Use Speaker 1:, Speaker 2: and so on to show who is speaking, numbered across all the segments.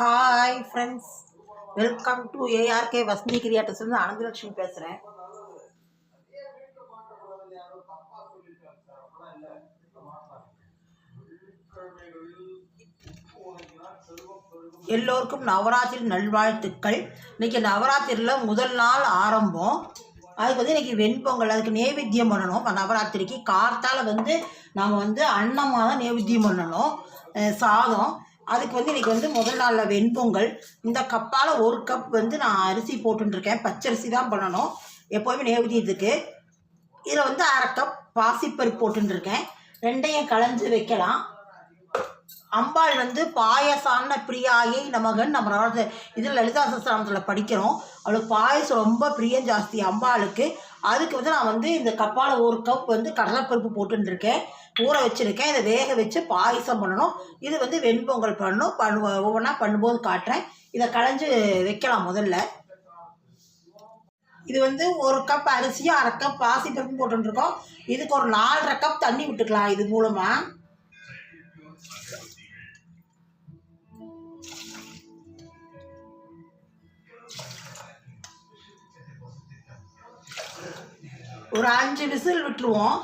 Speaker 1: Hi friends welcome to ARK Vasanthi கிரியாட்டர்ஸ்லேருந்து Ananthalakshmi பேசுகிறேன் எல்லோருக்கும் நவராத்திரி நல்வாழ்த்துக்கள். இன்னைக்கு நவராத்திரியில் முதல் நாள் ஆரம்பம். அதுக்கு வந்து இன்றைக்கி வெண்பொங்கல் அதுக்கு நைவேத்தியம் பண்ணணும். நவராத்திரிக்கு கார்த்தால வந்து நாம் வந்து அன்னமாக தான் நைவேத்தியம் பண்ணணும். சாதம். அதுக்கு வந்து இன்னைக்கு வந்து முதல் நாளில் வெண்பொங்கல். இந்த கப்பால் ஒரு கப் வந்து நான் அரிசி போட்டுருக்கேன் பச்சரிசி தான் பண்ணணும். எப்போவுமே நேவதியத்துக்கு இதில் வந்து அரை கப் பாசிப்பருப்பு போட்டுருக்கேன் ரெண்டையும் களைஞ்சு வைக்கலாம். அம்பாள் வந்து பாயசான பிரியாயை நமகன் நம்ம இதில் லலிதா சஸ்திராமத்தில் படிக்கிறோம். அவளுக்கு பாயசம் ரொம்ப பிரியம் ஜாஸ்தி அம்பாளுக்கு. அதுக்கு வந்து நான் வந்து இந்த கப்பால் ஒரு கப் வந்து கடலைப்பருப்பு போட்டுருக்கேன் ஊற வச்சுருக்கேன். இதை வேக வச்சு பாயசம் பண்ணணும். இது வந்து வெண்பொங்கல் பண்ணணும். பண்ணு ஒவ்வொன்றா பண்ணும்போது காட்டுறேன். இதை களைஞ்சு வைக்கலாம் முதல்ல. இது வந்து ஒரு கப் அரிசியும் அரை கப் பாசிப்பருப்பும் போட்டுருக்கோம் இதுக்கு ஒரு நாலரை கப் தண்ணி விட்டுக்கலாம் இது மூலமாக ஒரு அஞ்சு விசில் விட்டுருவோம்.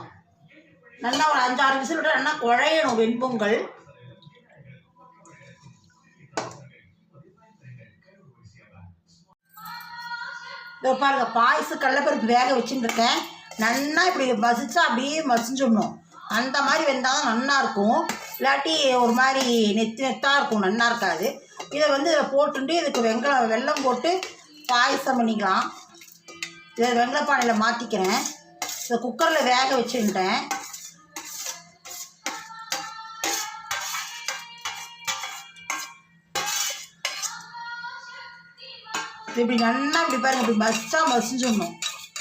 Speaker 1: நல்லா ஒரு அஞ்சாறு விசில் விட்டு நல்லா குழையணும் வெண்பொங்கல். இதோ பாருங்க பாயசு கடலப்பருப்பு வேக வச்சுட்டு நல்லா இப்படி மசிச்சா அப்படியே மசிஞ்சிடணும். அந்த மாதிரி வெந்தால் தான் நல்லா இருக்கும். இல்லாட்டி ஒரு மாதிரி நெத்து நெத்தாக இருக்கும் நல்லா இருக்காது. இதை வந்து இதை போட்டுட்டு இதுக்கு வெங்காயம் வெல்லம் போட்டு பாயசம் பண்ணிக்கலாம். இதை வெங்கலப்பானையில் மாற்றிக்கிறேன் இதை குக்கரில் வேக வச்சுட்டேன் இப்படி நல்லா இப்படி பாருங்க இப்படி மஸ்ஸா மசிஞ்சிடணும்.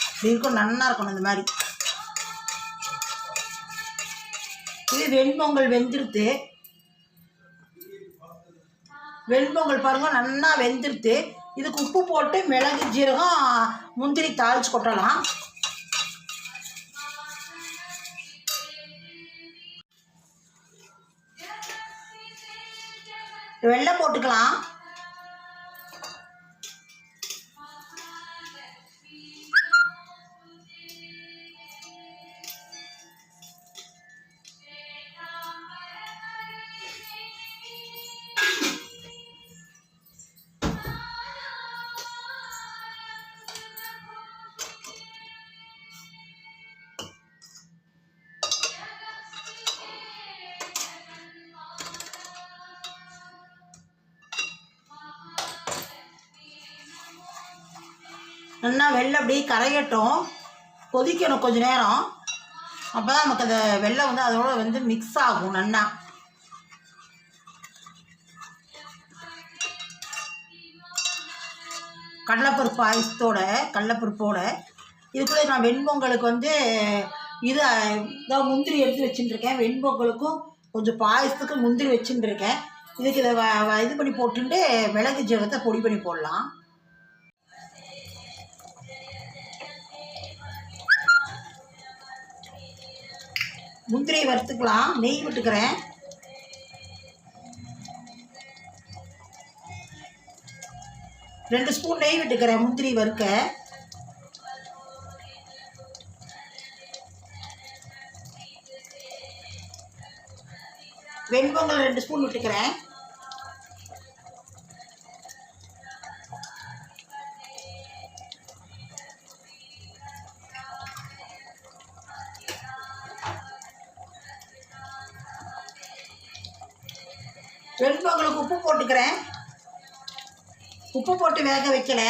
Speaker 1: இப்படி இருக்கும் நல்லா இருக்கணும் இந்த மாதிரி. இது வெண்பொங்கல் வெந்துருத்து. வெண்பொங்கல் பாருங்க நல்லா வெந்துருத்து. இதுக்கு உப்பு போட்டு மிளகு ஜீரகம் முந்திரி தாளிச்சு கொட்டலாம். வெள்ளை போட்டுக்கலாம். நல்லா வெள்ளை அப்படியே கரையட்டும். கொதிக்கணும் கொஞ்சம் நேரம். அப்போ தான் நமக்கு அந்த வெள்ளை வந்து அதோட வந்து மிக்ஸ் ஆகும் நல்லா கடலைப்பருப்பு பாயசத்தோட கடலைப்பருப்போட. இதுக்குள்ளே நான் வெண்பொங்கலுக்கு வந்து இது இதான் முந்திரி எடுத்து வச்சுட்டுருக்கேன் வெண்பொங்கலுக்கும் கொஞ்சம் பாயசத்துக்கு முந்திரி வச்சுட்டுருக்கேன் இதுக்கு இதை வ- இது பண்ணி போட்டுட்டு மிளகு ஜீரகத்தை பொடி பண்ணி போடலாம். முந்திரியை வறுத்துக்கலாம். நெய் விட்டுக்கிறேன். ரெண்டு ஸ்பூன் நெய் விட்டுக்கிறேன் முந்திரி வறுக்க. வெண்பொங்கல் ரெண்டு ஸ்பூன் விட்டுக்கிறேன். வெண்பொங்கலுக்கு உப்பு போட்டுக்கிறேன். உப்பு போட்டு வேக வைக்கலை.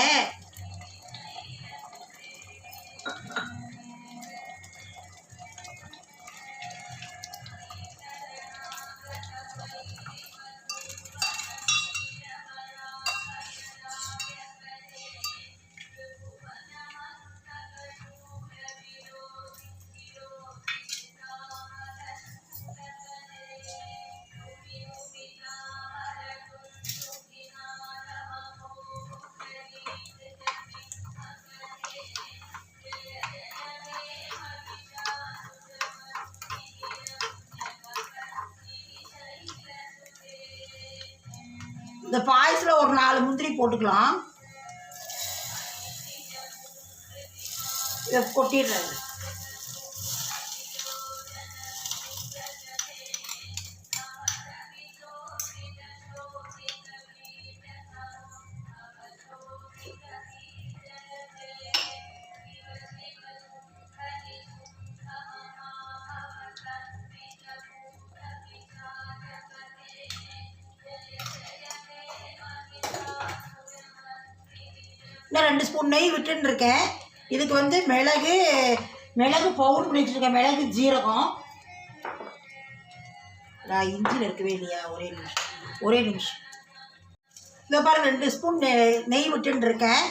Speaker 1: இந்த பாயசில் ஒரு நாலு முந்திரி போட்டுக்கலாம். இதை கொட்டிடுறது இன்னும் ரெண்டு ஸ்பூன் நெய் விட்டுன்னு இருக்கேன். இதுக்கு வந்து மிளகு மிளகு பவுடர் பண்ணி வச்சுருக்கேன். மிளகு ஜீரகம். நான் இஞ்சியில் இருக்கவே இல்லையா? ஒரே நிமிஷம். ஒரே நிமிஷம். இதை பாருங்கள் ரெண்டு ஸ்பூன் நெய் நெய் விட்டுன்னு இருக்கேன்.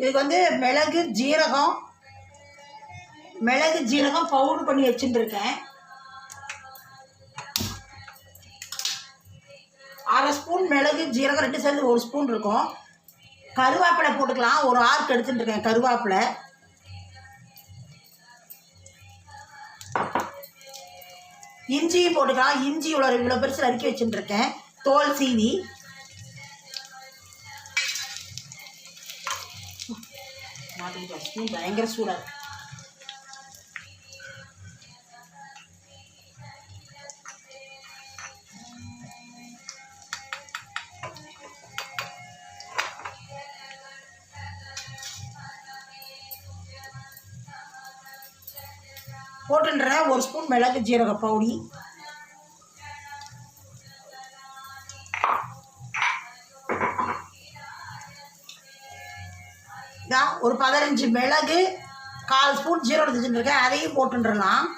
Speaker 1: இதுக்கு வந்து மிளகு ஜீரகம் மிளகு ஜீரகம் பவுடர் பண்ணி வச்சுட்டு இருக்கேன். அரை ஸ்பூன் மிளகு ஜீரகம் ரெண்டு சேர்ந்து ஒரு ஸ்பூன் இருக்கும். கருவேப்பிலை போட்டுக்கலாம். ஒரு ஆர்க் எடுத்துட்டு இருக்கேன் கருவேப்பிலை. இஞ்சியும் போட்டுக்கலாம். இஞ்சி இவ்வளோ இவ்வளோ பெருசு நறுக்கி வச்சுட்டு இருக்கேன். தோல் சீவி. பயங்கர சூடாக ஒரு ஸ்பூன் மிளகு ஜீரக பவுடி இதான் ஒரு பதினஞ்சு மிளகு கால் ஸ்பூன் ஜீரோ இருக்கேன் அதையும் போட்டுடலாம்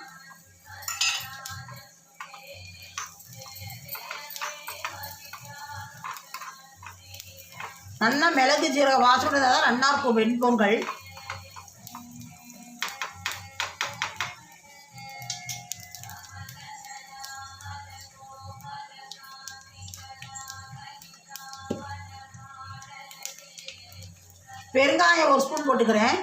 Speaker 1: நல்லா மிளகு ஜீரக வாசம் தான் நல்லா இருக்கும் வெண்பொங்கல். போட்டுக்கிறேன்.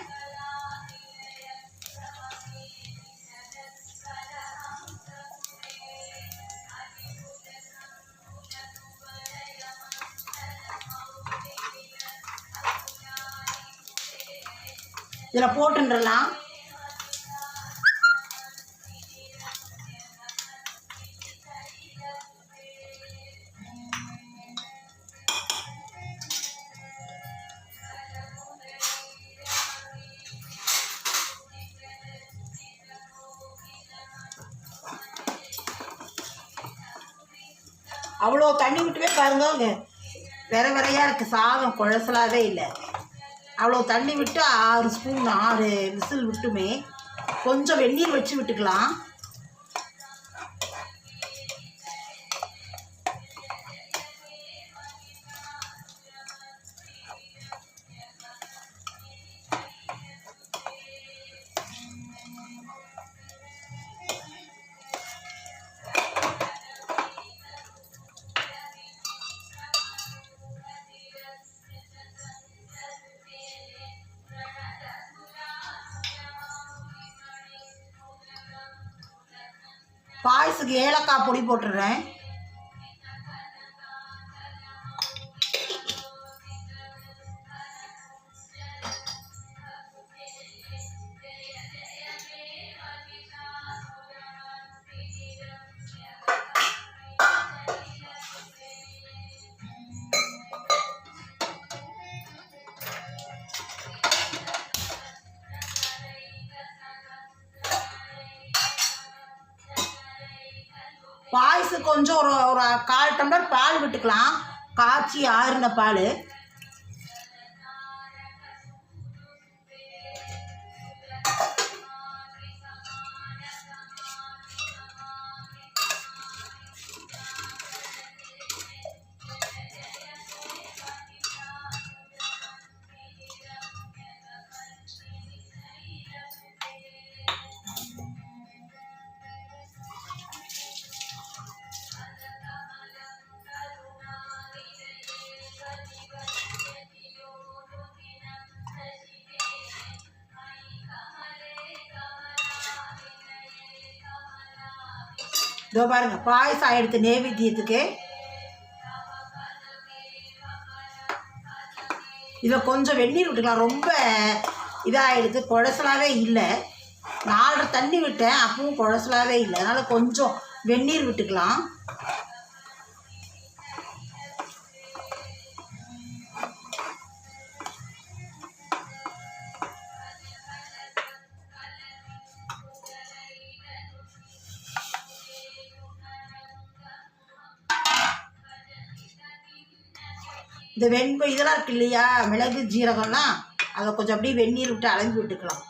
Speaker 1: இதில் போட்டுன்றலாம். அவ்வளோ தண்ணி விட்டுவே பாருங்க இங்க வெறையாக இருக்குது சாதம் குழசலாகவே இல்லை. அவ்வளோ தண்ணி விட்டு ஆறு ஸ்பூன் ஆறு விசில் விட்டுமே கொஞ்சம் வெந்நீர் வச்சு விட்டுக்கலாம். ஏலக்காய் பொடி போட்டுடுறேன் கொஞ்சம் ஒரு ஒரு கால் டம்ளர் பால் விட்டுக்கலாம். காய்ச்சி ஆறின பால். இதோ பாருங்கள் பாயசம் எடுத்து நேவேத்தியத்துக்கு இதில் கொஞ்சம் வெந்நீர் விட்டுக்கலாம். ரொம்ப இதாகிடுது குழசலாகவே இல்லை. நாலரை தண்ணி விட்டேன் அப்பவும் குழசலாகவே இல்லை. அதனால் கொஞ்சம் வெந்நீர் விட்டுக்கலாம். இந்த வெண்ப இதெல்லாம் இருக்கு இல்லையா? மிளகு ஜீரகம்லாம் அதை கொஞ்சம் அப்படியே வெந்நீர் விட்டு அலம்பி விட்டுக்கலாம்.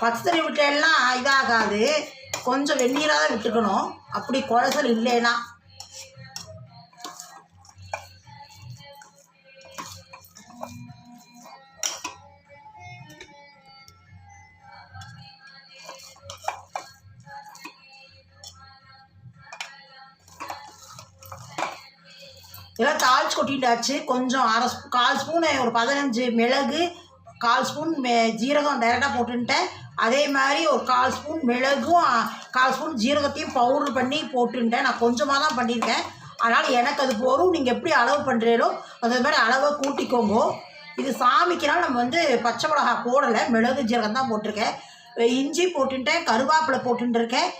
Speaker 1: பச்சை தண்ணி விட்டெல்லாம் இதாகாது. கொஞ்சம் வெந்நீராக தான் விட்டுக்கணும். அப்படி குழசல் இல்லைன்னா இதெல்லாம் தாளிச்சு கொட்டிட்டாச்சு. கொஞ்சம் அரை ஸ்பூ கால் ஸ்பூனு ஒரு பதினஞ்சு மிளகு கால் ஸ்பூன் மெ ஜீரகம் டைரெக்டாக போட்டுன்ட்டேன். அதே மாதிரி ஒரு கால் ஸ்பூன் மிளகும் கால் ஸ்பூன் ஜீரகத்தையும் பவுடர் பண்ணி போட்டுன்ட்டேன். நான் கொஞ்சமாக தான் பண்ணியிருக்கேன். அதனால் எனக்கு அது போகும் நீங்கள் எப்படி அளவு பண்ணுறீங்களோ அந்த மாதிரி அளவை கூட்டிக்கோங்க. இது சாமிக்குனால் நம்ம வந்து பச்சை மிளகா போடலை. மிளகு ஜீரகம் தான் போட்டிருக்கேன். இஞ்சி போட்டுட்டேன் கருவேப்பிலை போட்டுருக்கேன்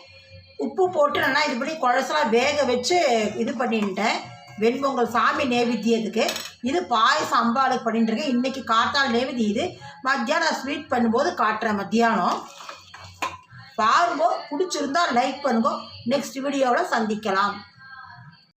Speaker 1: உப்பு போட்டு நல்லா இது பண்ணி குழசலாம் வேக வச்சு இது பண்ணிட்டேன் வெண்பொங்கல் சாமி நேவேத்தியத்துக்கு. இது பாயசம் அம்பாளுக்கு பண்ணிட்டுருக்கு. இன்றைக்கி காத்தால் நேவேதி இது. மத்தியானம் ஸ்வீட் பண்ணும்போது காட்டுறேன் மத்தியானம். பாருங்க பிடிச்சிருந்தா லைக் பண்ணுங்க. நெக்ஸ்ட் வீடியோவில் சந்திக்கலாம்.